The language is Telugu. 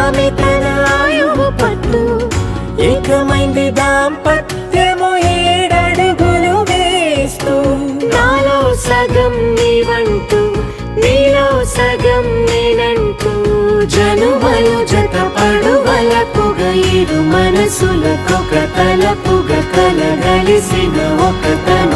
ఆమె తన ఆయువు పట్టు. ఏకమైంది దాంపత్యము ఏడడుగులు వేస్తూ. నాలో సగం నీవంటూ నీలో సగం నేనంటూ. జనుమలు జత పడువలపుగ ఇరు మనసులకొక తలపుగ కలగలిసిన ఒక తను